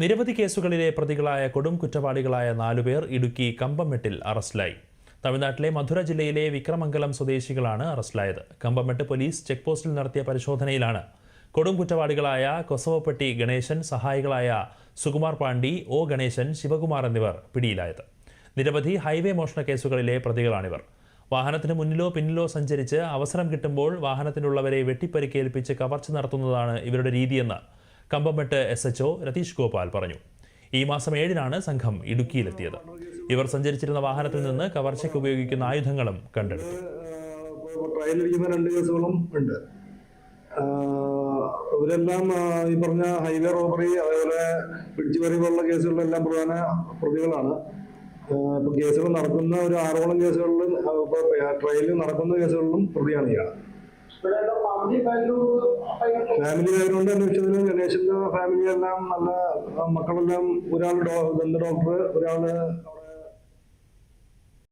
നിരവധി കേസുകളിലെ പ്രതികളായ കൊടും കുറ്റവാളികളായ നാലുപേർ ഇടുക്കി കമ്പമെട്ടിൽ അറസ്റ്റിലായി. തമിഴ്നാട്ടിലെ മധുര ജില്ലയിലെ വിക്രമംഗലം സ്വദേശികളാണ് അറസ്റ്റിലായത്. കമ്പമെട്ട് പോലീസ് ചെക്ക് പോസ്റ്റിൽ നടത്തിയ പരിശോധനയിലാണ് കൊടും കുറ്റവാളികളായ കൊസവപ്പെട്ടി ഗണേശൻ സഹായികളായ സുകുമാർ പാണ്ഡി ഒ ഗണേശൻ ശിവകുമാർ എന്നിവർ പിടിയിലായത്. നിരവധി ഹൈവേ മോഷണ കേസുകളിലെ പ്രതികളാണിവർ. വാഹനത്തിന് മുന്നിലോ പിന്നിലോ സഞ്ചരിച്ച് അവസരം കിട്ടുമ്പോൾ വാഹനത്തിനുള്ളവരെ വെട്ടിപ്പരിക്കേൽപ്പിച്ച് കവർച്ച നടത്തുന്നതാണ് ഇവരുടെ രീതിയെന്ന് കമ്പമെട്ട് എസ് എച്ച് രതീഷ് ഗോപാൽ പറഞ്ഞു. ഈ മാസം ഏഴിനാണ് സംഘം ഇടുക്കിയിലെത്തിയത്. ഇവർ സഞ്ചരിച്ചിരുന്ന വാഹനത്തിൽ നിന്ന് കവർച്ചയ്ക്ക് ഉപയോഗിക്കുന്ന ആയുധങ്ങളും കണ്ടെടുത്തു. ട്രയലിരിക്കുന്ന രണ്ട് കേസുകളും ഉണ്ട്. ഇവരെല്ലാം ഈ പറഞ്ഞ ഹൈവേ റോബറി അതേപോലെ പിടിച്ചുപറി പോലുള്ള കേസുകളിലെല്ലാം പ്രധാന പ്രതികളാണ്. ഇപ്പൊ കേസുകൾ നടക്കുന്ന ഒരു ആറോളം കേസുകളിലും ട്രയലിൽ നടക്കുന്ന കേസുകളിലും പ്രതിയാണ് ഇയാൾ. ഫാമിലി ആയതുകൊണ്ട് എന്ന് വെച്ചാൽ ഗണേശന്റെ ഫാമിലി എല്ലാം നല്ല മക്കളെല്ലാം ഒരാൾ ദന്ത ഡോക്ടർ ഒരാൾ